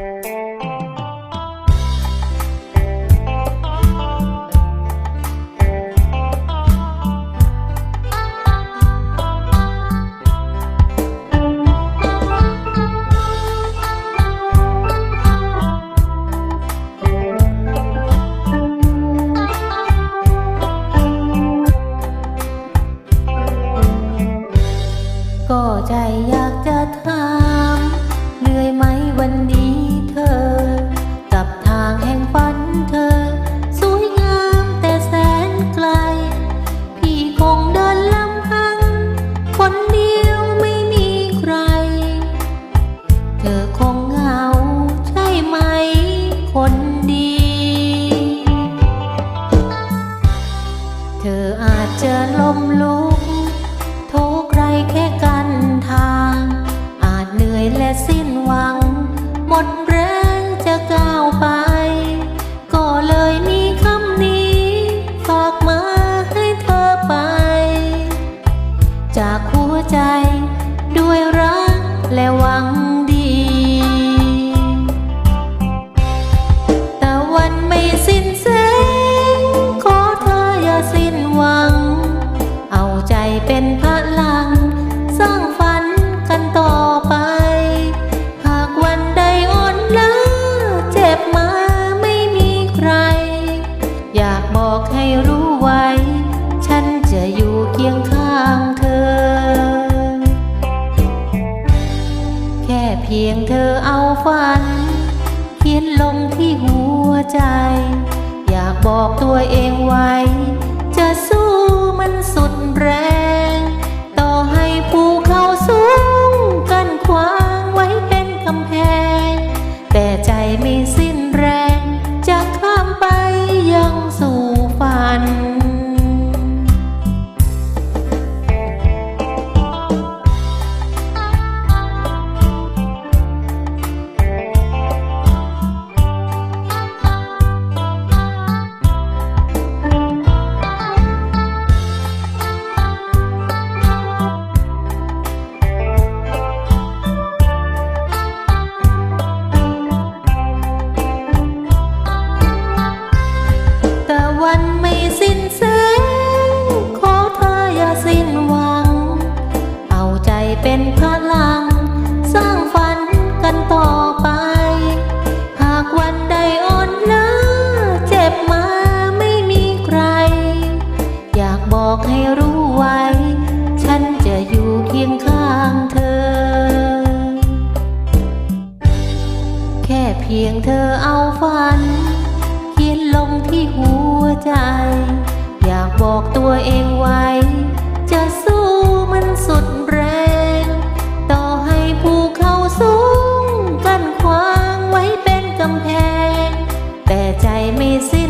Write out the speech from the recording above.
ก็ใจอยากจะทำ คนดี เธออาจจะล้มลุก ทุกไรแค่กันทาง อาจเหนื่อยและสิ้นหวัง หมดแรงจะก้าวไป เป็นพลัง สร้างฝันกันต่อไป หากวันใดอ่อนล้าเจ็บมาไม่มีใคร อยากบอกให้รู้ไว้ ฉันจะอยู่เคียงข้างเธอ แค่เพียงเธอเอาฝัน เขียนลงที่หัวใจ อยากบอกตัวเองไว้ ฝั วันไม่สิ้นแสงขอเธออย่าสิ้นหวัง เอาใจเป็นพลัง สร้างฝันกันต่อไป หากวันใดอ่อนล้าเจ็บมาไม่มีใคร อยากบอกให้รู้ไว้ ฉันจะอยู่เคียงข้างเธอ แค่เพียงเธอเอาฝัน ใจ อยากบอกตัวเองไว้ จะสู้มันสุดแรง ต่อให้ภูเขาสูง กันขวางไว้เป็นกำแพง แต่ใจไม่สิ้น